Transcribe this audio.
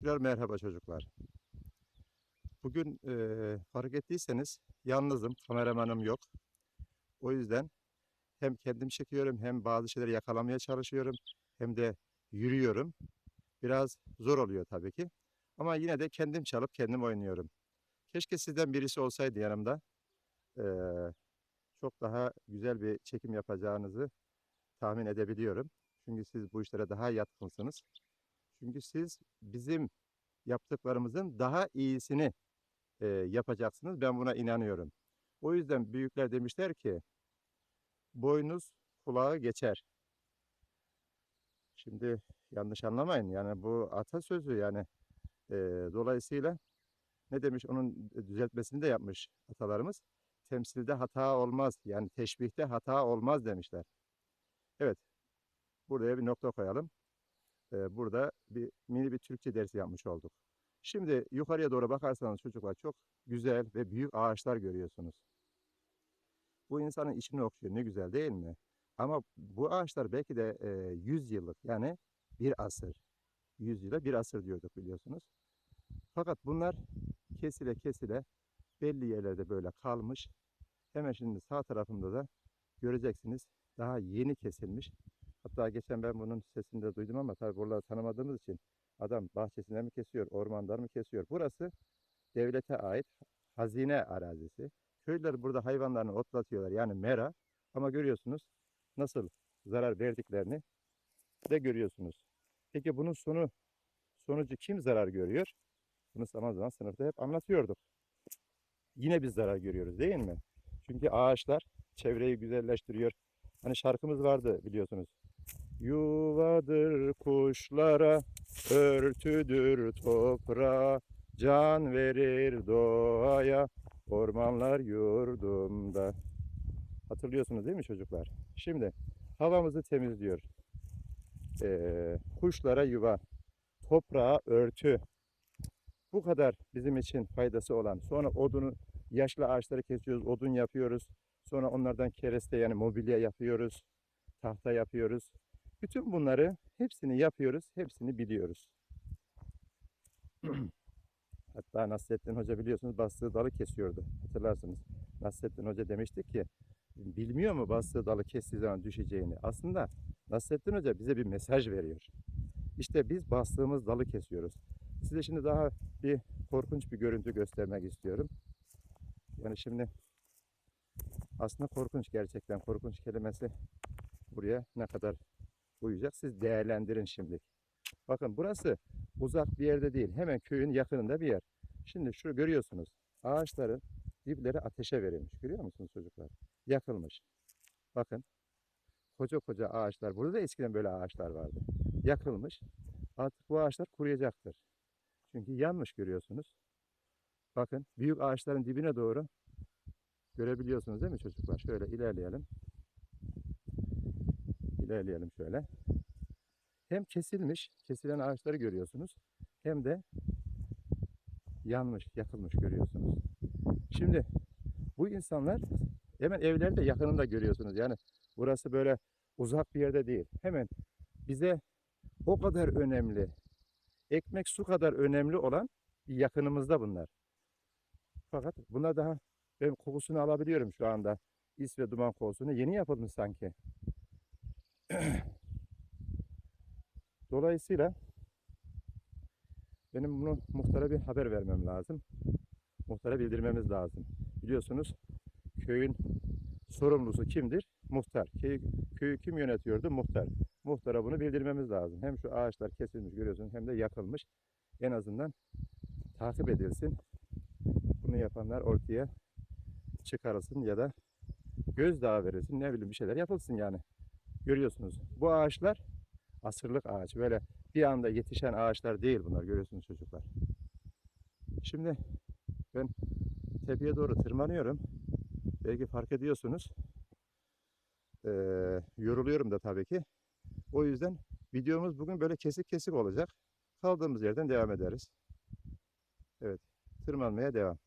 Tekrar merhaba çocuklar. Bugün eee, fark ettiyseniz yalnızım, kameramanım yok. O yüzden hem kendim çekiyorum hem bazı şeyleri yakalamaya çalışıyorum hem de yürüyorum. Biraz zor oluyor tabii ki. Ama yine de kendim çalıp kendim oynuyorum. Keşke sizden birisi olsaydı yanımda. Eee, çok daha güzel bir çekim yapacağınızı tahmin edebiliyorum. Çünkü siz bu işlere daha yatkınsınız. Çünkü siz bizim yaptıklarımızın daha iyisini e, yapacaksınız. Ben buna inanıyorum. O yüzden büyükler demişler ki boynuz kulağı geçer. Şimdi yanlış anlamayın. Yani bu atasözü yani e, dolayısıyla ne demiş onun düzeltmesini de yapmış atalarımız. Temsilde hata olmaz. Yani teşbihte hata olmaz demişler. Evet. Buraya bir nokta koyalım. Burada bir mini bir Türkçe dersi yapmış olduk. Şimdi yukarıya doğru bakarsanız çocuklar çok güzel ve büyük ağaçlar görüyorsunuz. Bu insanın içini okşuyor. Ne güzel değil mi? Ama bu ağaçlar belki de e, 100 yıllık yani bir asır. 100 yıla bir asır diyorduk biliyorsunuz. Fakat bunlar kesile kesile belli yerlerde böyle kalmış. Hemen şimdi sağ tarafımda da göreceksiniz daha yeni kesilmiş. Hatta geçen ben bunun sesini de duydum ama tabii buraları tanımadığımız için adam bahçesinde mi kesiyor, ormanda mı kesiyor? Burası devlete ait hazine arazisi. Köylüler burada hayvanlarını otlatıyorlar yani mera. Ama görüyorsunuz nasıl zarar verdiklerini de görüyorsunuz. Peki bunun sonu sonucu kim zarar görüyor? Bunu zaman zaman sınıfta hep anlatıyorduk. Yine biz zarar görüyoruz değil mi? Çünkü ağaçlar çevreyi güzelleştiriyor. Hani şarkımız vardı biliyorsunuz. Yuvadır kuşlara, örtüdür toprağa, can verir doğaya, ormanlar yurdumda. Hatırlıyorsunuz değil mi çocuklar? Şimdi havamızı temizliyor. Ee, kuşlara yuva, toprağa örtü. Bu kadar bizim için faydası olan. Sonra odunu, yaşlı ağaçları kesiyoruz, odun yapıyoruz. Sonra onlardan kereste yani mobilya yapıyoruz, tahta yapıyoruz. Bütün bunları hepsini yapıyoruz, hepsini biliyoruz. Hatta Nasrettin Hoca biliyorsunuz bastığı dalı kesiyordu. Hatırlarsınız. Nasrettin Hoca demişti ki bilmiyor mu bastığı dalı kestiği zaman düşeceğini? Aslında Nasrettin Hoca bize bir mesaj veriyor. İşte biz bastığımız dalı kesiyoruz. Size şimdi daha bir korkunç bir görüntü göstermek istiyorum. Yani şimdi aslında korkunç gerçekten korkunç kelimesi buraya ne kadar uyacak siz değerlendirin şimdi. Bakın burası uzak bir yerde değil. Hemen köyün yakınında bir yer. Şimdi şu görüyorsunuz. Ağaçların dipleri ateşe verilmiş. Görüyor musunuz çocuklar? Yakılmış. Bakın. Koca koca ağaçlar. Burada da eskiden böyle ağaçlar vardı. Yakılmış. Artık bu ağaçlar kuruyacaktır. Çünkü yanmış görüyorsunuz. Bakın büyük ağaçların dibine doğru görebiliyorsunuz değil mi çocuklar? Şöyle ilerleyelim. İlerleyelim şöyle. Hem kesilmiş, kesilen ağaçları görüyorsunuz. Hem de yanmış, yakılmış görüyorsunuz. Şimdi bu insanlar hemen evleri de yakınında görüyorsunuz. Yani burası böyle uzak bir yerde değil. Hemen bize o kadar önemli, ekmek su kadar önemli olan yakınımızda bunlar. Fakat bunlar daha ben kokusunu alabiliyorum şu anda. İs ve duman kokusunu. Yeni yapılmış sanki. Dolayısıyla benim bunu muhtara bir haber vermem lazım. Muhtara bildirmemiz lazım. Biliyorsunuz köyün sorumlusu kimdir? Muhtar. Köyü, köyü kim yönetiyordu? Muhtar. Muhtara bunu bildirmemiz lazım. Hem şu ağaçlar kesilmiş görüyorsunuz hem de yakılmış. En azından takip edilsin. Bunu yapanlar ortaya çıkarılsın ya da gözdağı verilsin. Ne bileyim bir şeyler yapılsın yani. Görüyorsunuz. Bu ağaçlar asırlık ağaç. Böyle bir anda yetişen ağaçlar değil bunlar. Görüyorsunuz çocuklar. Şimdi ben tepeye doğru tırmanıyorum. Belki fark ediyorsunuz. Ee, yoruluyorum da tabii ki. O yüzden videomuz bugün böyle kesik kesik olacak. Kaldığımız yerden devam ederiz. Evet. Tırmanmaya devam.